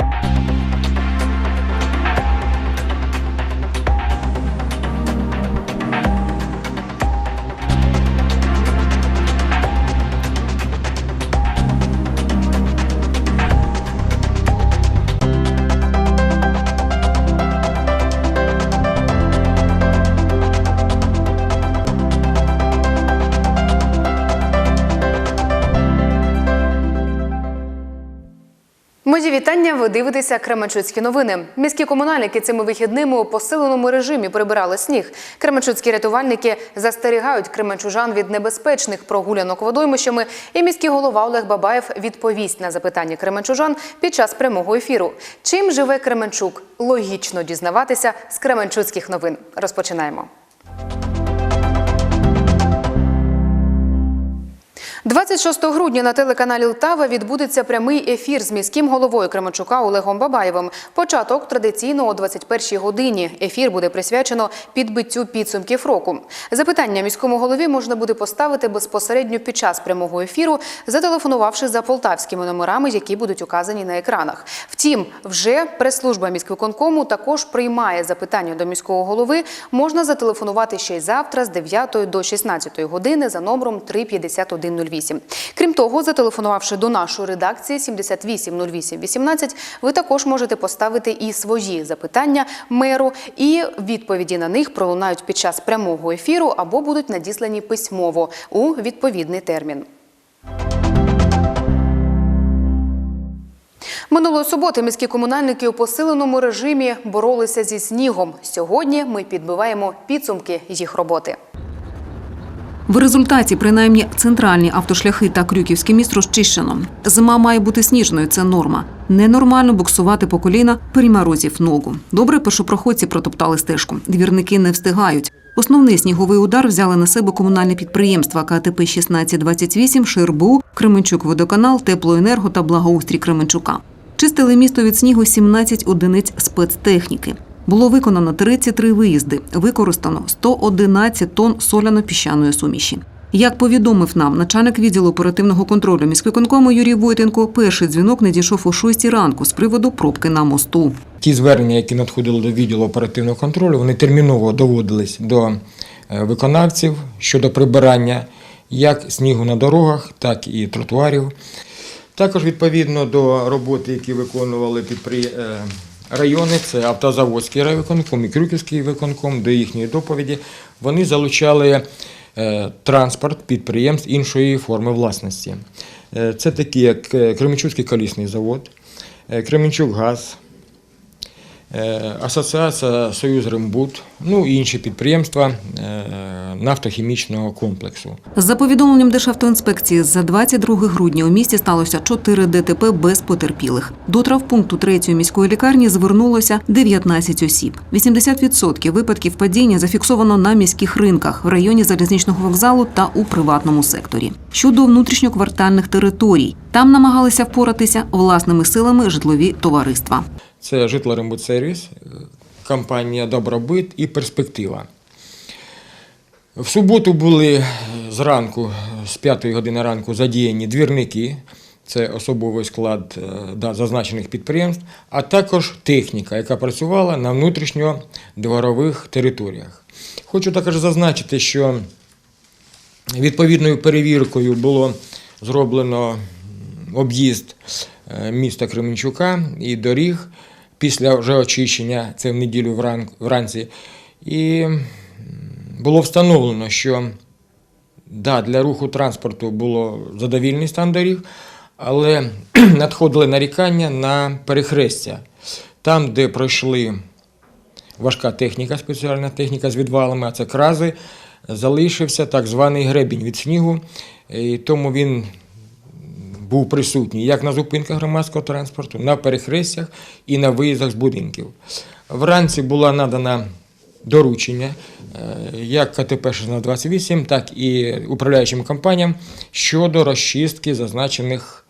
you Мої вітання. Ви дивитеся Кременчуцькі новини. Міські комунальники цими вихідними у посиленому режимі прибирали сніг. Кременчуцькі рятувальники застерігають кременчужан від небезпечних прогулянок водоймищами. І міський голова Олег Бабаєв відповість на запитання кременчужан під час прямого ефіру. Чим живе Кременчук? Логічно дізнаватися з Кременчуцьких новин. Розпочинаємо. 26 грудня на телеканалі Лтава відбудеться прямий ефір з міським головою Кременчука Олегом Бабаєвим. Початок традиційно о 21 годині. Ефір буде присвячено підбиттю підсумків року. Запитання міському голові можна буде поставити безпосередньо під час прямого ефіру, зателефонувавши за полтавськими номерами, які будуть указані на екранах. Втім, вже прес-служба міськвиконкому також приймає запитання до міського голови. Можна зателефонувати ще й завтра з 9 до 16 години за номером 35108. Крім того, зателефонувавши до нашої редакції 780818, ви також можете поставити і свої запитання меру, і відповіді на них пролунають під час прямого ефіру або будуть надіслані письмово у відповідний термін. Минулої суботи міські комунальники у посиленому режимі боролися зі снігом. Сьогодні ми підбиваємо підсумки їх роботи. В результаті, принаймні, центральні автошляхи та Крюківський міст розчищено. Зима має бути сніжною, це норма. Ненормально буксувати по коліна при морозів ногу. Добре, першопроходці протоптали стежку. Двірники не встигають. Основний сніговий удар взяли на себе комунальні підприємства КТП 1628, Шербу, Кременчук водоканал, Теплоенерго та Благоустрій Кременчука. Чистили місто від снігу 17 одиниць спецтехніки. Було виконано 33 виїзди, використано 111 тонн соляно-піщаної суміші. Як повідомив нам начальник відділу оперативного контролю міськвиконкому Юрій Войтенко, перший дзвінок надійшов о 6 ранку з приводу пробки на мосту. Ті звернення, які надходили до відділу оперативного контролю, вони терміново доводились до е, виконавців щодо прибирання як снігу на дорогах, так і тротуарів. Також відповідно до роботи, які виконували підприє... райони, це Автозаводський райвиконком і Крюківський виконком, до їхньої доповіді, вони залучали е, транспорт підприємств іншої форми власності. Е, Це такі, як е, Кременчуцький колісний завод, Кременчук-Газ, Е, Асоціація Союз Рембут, ну і інші підприємства е, нафтохімічного комплексу. За повідомленням Державтоінспекції, за 22 грудня у місті сталося 4 ДТП без потерпілих. До травпункту третьої міської лікарні звернулося 19 осіб. 80% випадків падіння зафіксовано на міських ринках в районі залізничного вокзалу та у приватному секторі. Щодо внутрішньоквартальних територій, там намагалися впоратися власними силами житлові товариства. Це житлорембудсервіс, е, компанія Добробит і Перспектива. В суботу були е, зранку, е, з 5 години ранку, задіяні двірники, це особовий склад да, зазначених підприємств, а також техніка, яка працювала на внутрішньодворових територіях. Хочу також зазначити, що відповідною перевіркою було зроблено об'їзд міста Кременчука і доріг після вже очищення, це в неділю вран- вранці. І було встановлено, що да, для руху транспорту було задовільний стан доріг, але надходили нарікання на перехрестя. Там, де пройшли важка техніка, спеціальна техніка з відвалами, а це крази, залишився так званий гребінь від снігу, і тому він був присутній як на зупинках громадського транспорту, на перехрестях і на виїздах з будинків. Вранці була надана доручення е, як КТП 1628, так і управляючим компаніям щодо розчистки зазначених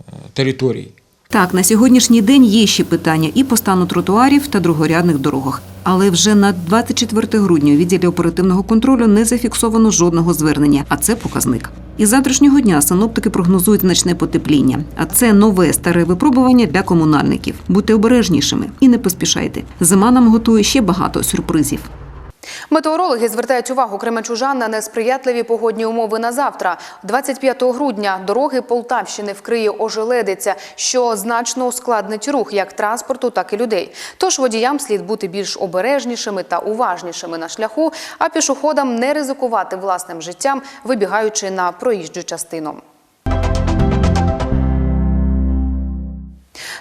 е, територій. Так, на сьогоднішній день є ще питання і по стану тротуарів та другорядних дорогах. Але вже на 24 грудня у відділі оперативного контролю не зафіксовано жодного звернення, а це показник. Із завтрашнього дня синоптики прогнозують значне потепління, а це нове старе випробування для комунальників. Будьте обережнішими і не поспішайте. Зима нам готує ще багато сюрпризів. Метеорологи звертають увагу кременчужан на несприятливі погодні умови на завтра. 25 грудня дороги Полтавщини вкриє ожеледиця, що значно ускладнить рух як транспорту, так і людей. Тож водіям слід бути більш обережнішими та уважнішими на шляху, а пішоходам не ризикувати власним життям, вибігаючи на проїжджу частину.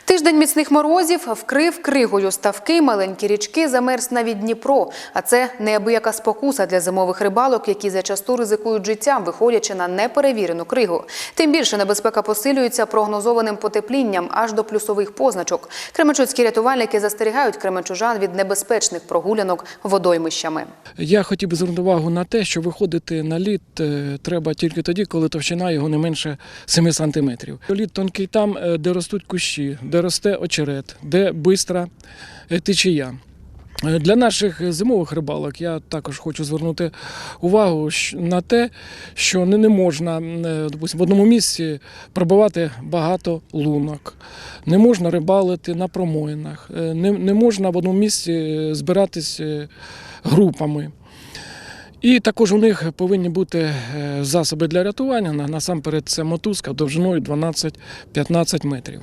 Тиждень міцних морозів вкрив кригою ставки, маленькі річки, замерз навіть Дніпро. А це неабияка спокуса для зимових рибалок, які зачасту ризикують життям, виходячи на неперевірену кригу. Тим більше небезпека посилюється прогнозованим потеплінням аж до плюсових позначок. Кременчуцькі рятувальники застерігають кременчужан від небезпечних прогулянок водоймищами. Я хотів би звернути увагу на те, що виходити на лід е, треба тільки тоді, коли товщина його не менше 7 сантиметрів. Лід тонкий там, е, де ростуть кущі, де росте очерет, де бистра е, течія. Е, Для наших зимових рибалок я також хочу звернути увагу на те, що не, можна е, допустим, в одному місці пробивати багато лунок, не можна рибалити на промоїнах, не, можна в одному місці збиратись е, групами. І також у них повинні бути засоби для рятування. Насамперед, це мотузка довжиною 12-15 метрів.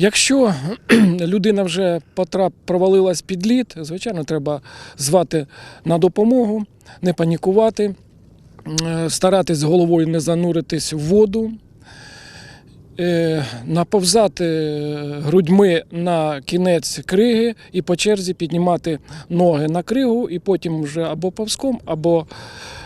Якщо людина вже потрап, провалилась під лід, звичайно, треба звати на допомогу, не панікувати, е, старатись головою не зануритись в воду, е, наповзати грудьми на кінець криги і по черзі піднімати ноги на кригу, і потім вже або повзком, або е, е,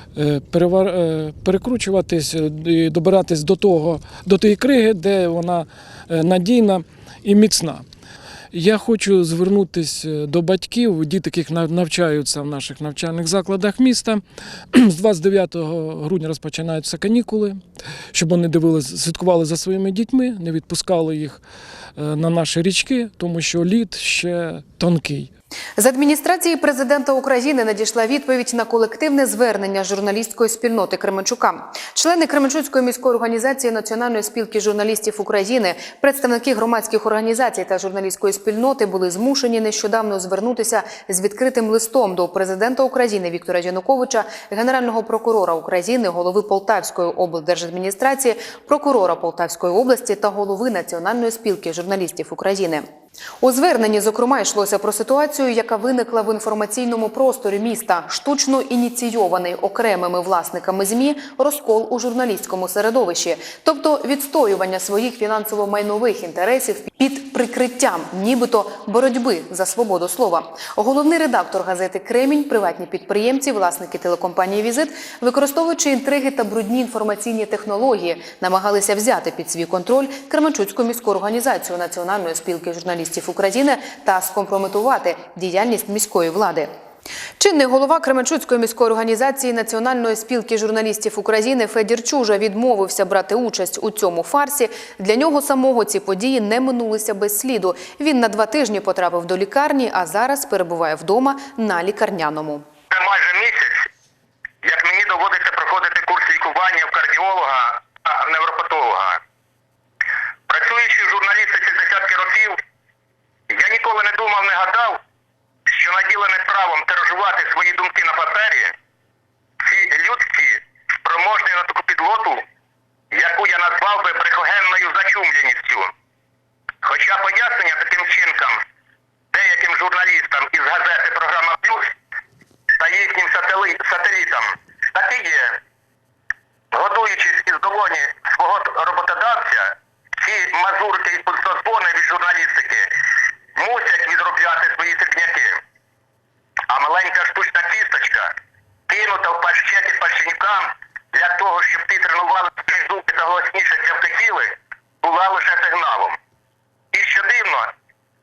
перекручуватись е, і добиратись до того, до тієї криги, де вона е, надійна і міцна. Я хочу звернутися до батьків, діти, яких навчаються в наших навчальних закладах міста. З 29 грудня розпочинаються канікули, щоб вони дивилися, слідкували за своїми дітьми, не відпускали їх е, на наші річки, тому що лід ще тонкий. З адміністрації президента України надійшла відповідь на колективне звернення журналістської спільноти Кременчука. Члени Кременчуцької міської організації Національної спілки журналістів України, представники громадських організацій та журналістської спільноти були змушені нещодавно звернутися з відкритим листом до президента України Віктора Януковича, генерального прокурора України, голови Полтавської облдержадміністрації, прокурора Полтавської області та голови Національної спілки журналістів України. У зверненні, зокрема, йшлося про ситуацію, яка виникла в інформаційному просторі міста, штучно ініційований окремими власниками змі розкол у журналістському середовищі, тобто відстоювання своїх фінансово-майнових інтересів під прикриттям, нібито боротьби за свободу слова. Головний редактор газети Кремінь, приватні підприємці, власники телекомпанії Візит, використовуючи інтриги та брудні інформаційні технології, намагалися взяти під свій контроль Кременчуцьку міську організацію Національної спілки журналістів України та скомпрометувати діяльність міської влади. Чинний голова Кременчуцької міської організації Національної спілки журналістів України Федір Чужа відмовився брати участь у цьому фарсі. Для нього самого ці події не минулися без сліду. Він на два тижні потрапив до лікарні, а зараз перебуває вдома на лікарняному. Це майже місяць, як мені доводиться проходити курс лікування в кардіолога та невропатолога. Працюючи в журналістиці ніколи не думав, не гадав, що наділений правом тиражувати свої думки на папері, ці людські спроможні на таку підлоту, яку я назвав би брехогенною зачумленістю. Хоча пояснення таким чинкам деяким журналістам із газети Програма Плюс та їхнім сателі- сателітам так і є. Годуючись із долоні свого роботодавця, ці мазурки і пустозвони від журналістики мусять відробляти свої сипняки. А маленька штучна кісточка, кинута в пащеті пащенькам для того, щоб ті тренували свої зуби та голосніше цявкотіли, була лише сигналом. І що дивно,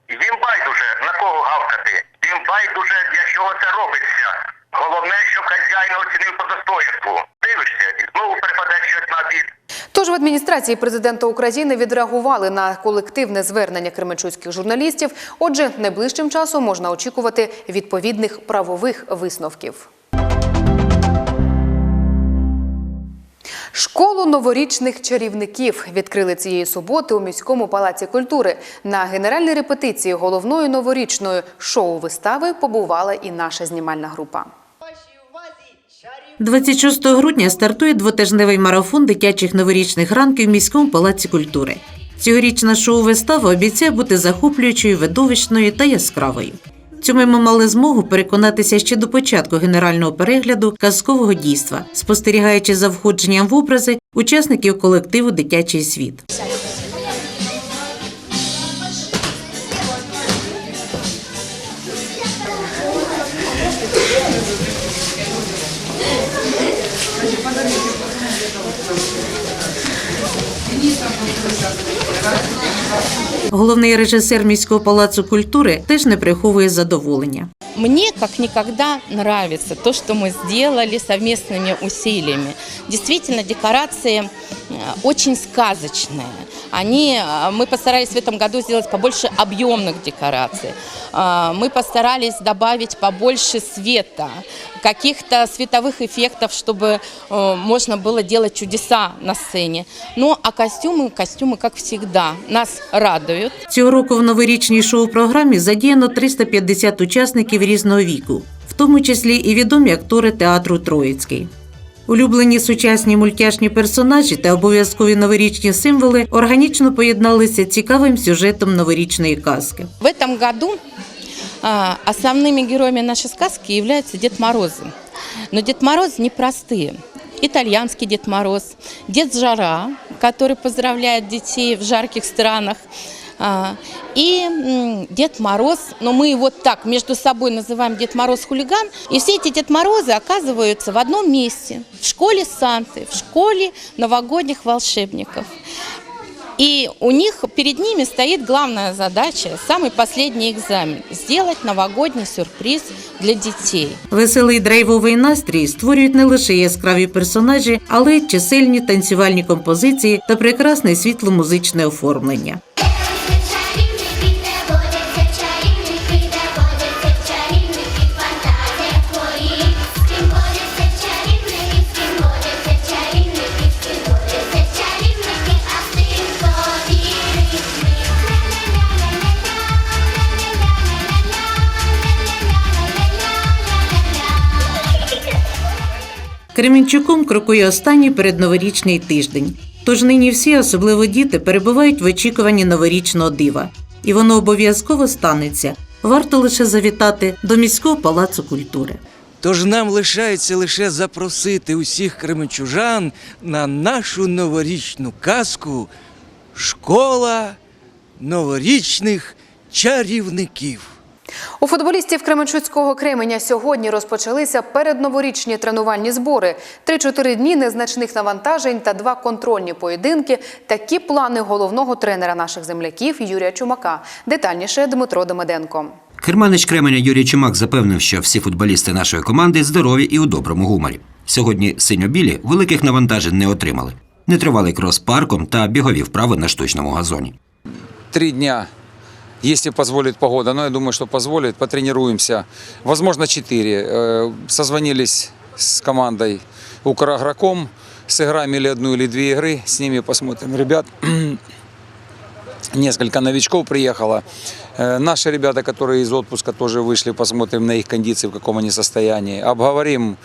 їм байдуже на кого гавкати, їм байдуже для чого це робиться. Головне, щоб хазяїн оцінив по достоїнству. Дивишся, і знову припаде щось на обід. Тож в адміністрації президента України відреагували на колективне звернення кременчуцьких журналістів. Отже, найближчим часом можна очікувати відповідних правових висновків. Школу новорічних чарівників відкрили цієї суботи у міському палаці культури. На генеральній репетиції головної новорічної шоу-вистави побувала і наша знімальна група. 26 грудня стартує двотижневий марафон дитячих новорічних ранків в міському палаці культури. Цьогорічна шоу-вистава обіцяє бути захоплюючою, видовищною та яскравою. Цьому ми мали змогу переконатися ще до початку генерального перегляду казкового дійства, спостерігаючи за входженням в образи учасників колективу Дитячий світ. Головний режисер міського палацу культури теж не приховує задоволення. Мне как никогда нравится то, что мы сделали совместными усилиями. Действительно, декорации э, очень сказочные. Они, э, мы постарались в этом году сделать побольше объемных декораций. Э, Мы постарались добавить побольше света, каких-то световых эффектов, чтобы э, можно было делать чудеса на сцене. Ну, а костюмы, костюмы, как всегда, нас радуют. Цього року в новорічній шоу-програмі задіяно 350 учасників різного віку, в тому числі і відомі актори театру Троїцький. Улюблені сучасні мультяшні персонажі та обов'язкові новорічні символи органічно поєдналися цікавим сюжетом новорічної казки. В этом году а, основными героями нашей сказки являются Дед Морозы. Но Дед Мороз непростые. Итальянский Дед Мороз, Дед Жара, который поздравляет детей в жарких странах, а, и м, Дед Мороз, но мы его так между собой называем Дед Мороз хулиган. И все эти Дед Морозы оказываются в одном месте, в школе Санты, в школе новогодних волшебников. И у них перед ними стоит главная задача, самый последний экзамен – сделать новогодний сюрприз для детей. Веселий драйвовий настрій створюють не лише яскраві персонажі, але й чисельні танцювальні композиції та прекрасне світло-музичне оформлення. Кременчуком крокує останній передноворічний тиждень. Тож нині всі, особливо діти, перебувають в очікуванні новорічного дива. І воно обов'язково станеться. Варто лише завітати до міського палацу культури. Тож нам лишається лише запросити усіх кременчужан на нашу новорічну казку Школа новорічних чарівників. У футболістів Кременчуцького Кременя сьогодні розпочалися передноворічні тренувальні збори. Три-чотири дні незначних навантажень та два контрольні поєдинки. Такі плани головного тренера наших земляків Юрія Чумака. Детальніше Дмитро Демиденко. Керманич Кременя Юрій Чумак запевнив, що всі футболісти нашої команди здорові і у доброму гуморі. Сьогодні синьо-білі великих навантажень не отримали. Нетривалий крос парком та бігові вправи на штучному газоні. три дня, если позволит погода, но я думаю, что позволит, потренируемся. Возможно, четыре. Э, Созвонились с командой Украгроком, сыграем или одну, или две игры, с ними посмотрим. Ребят, несколько новичков приехало. Э, Наши ребята, которые из отпуска тоже вышли, посмотрим на их кондиции, в каком они состоянии. Обговорим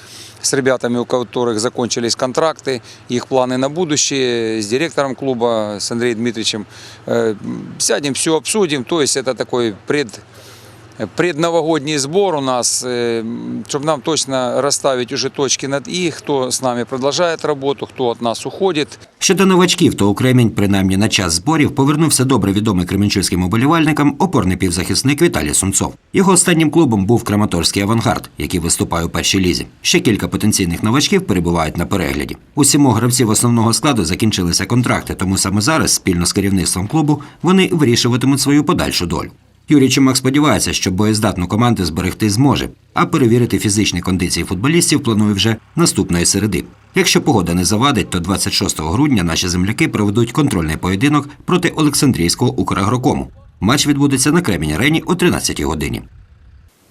с ребятами, у которых закончились контракты, их планы на будущее, с директором клуба, с Андреем Дмитриевичем. Э, Сядем, все обсудим. То есть это такой пред, предновогодний сбор у нас, чтобы нам точно расставить уже точки над «и», кто с нами продолжает работу, кто от нас уходит. Щодо новачків, то у Кремінь, принаймні на час зборів, повернувся добре відомий кременчуцьким уболівальникам опорний півзахисник Віталій Сумцов. Його останнім клубом був Краматорський авангард, який виступає у першій лізі. Ще кілька потенційних новачків перебувають на перегляді. У сімох гравців основного складу закінчилися контракти, тому саме зараз, спільно з керівництвом клубу, вони вирішуватимуть свою подальшу долю. Юрій Чумак сподівається, що боєздатну команду зберегти зможе, а перевірити фізичні кондиції футболістів планує вже наступної середи. Якщо погода не завадить, то 26 грудня наші земляки проведуть контрольний поєдинок проти Олександрійського Украгрокому. Матч відбудеться на Кремінь арені о 13 годині.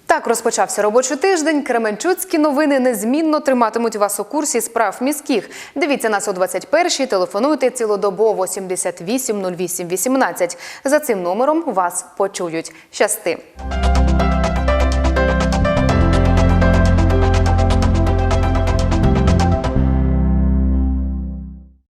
Так розпочався робочий тиждень. Кременчуцькі новини незмінно триматимуть вас у курсі справ міських. Дивіться нас о 21-й, телефонуйте цілодобово 78 08 18. За цим номером вас почують. Щасти!